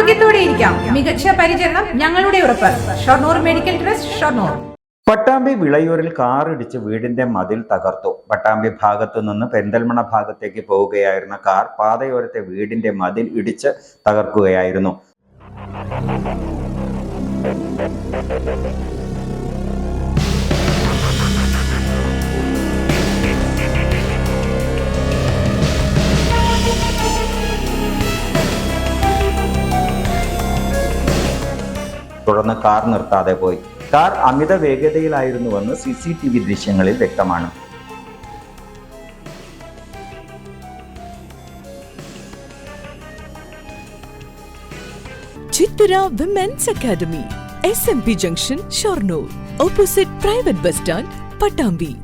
ആരോഗ്യത്തോടെ ഇരിക്കാം മികച്ച പരിചരണം ഞങ്ങളുടെ ഉറപ്പ്. Shoranur medical trust Shoranur. Pattambi വിളയൂരിൽ കാറിടിച്ച് വീടിന്റെ മതിൽ തകർത്തു. പട്ടാമ്പി ഭാഗത്തു നിന്ന് പെരിന്തൽമണ ഭാഗത്തേക്ക് പോവുകയായിരുന്ന കാർ പാതയോരത്തെ വീടിന്റെ മതിൽ ഇടിച്ച് തകർക്കുകയായിരുന്നു. തുടർന്ന് കാർ നിർത്താതെ പോയി. കാർ അമിത വേഗതയിലായിരുന്നുവെന്ന് സി സി ടി വി ദൃശ്യങ്ങളിൽ വ്യക്തമാണ്. Chithura women's academy S M P junction Shoranur opposite private bus stand Pattambi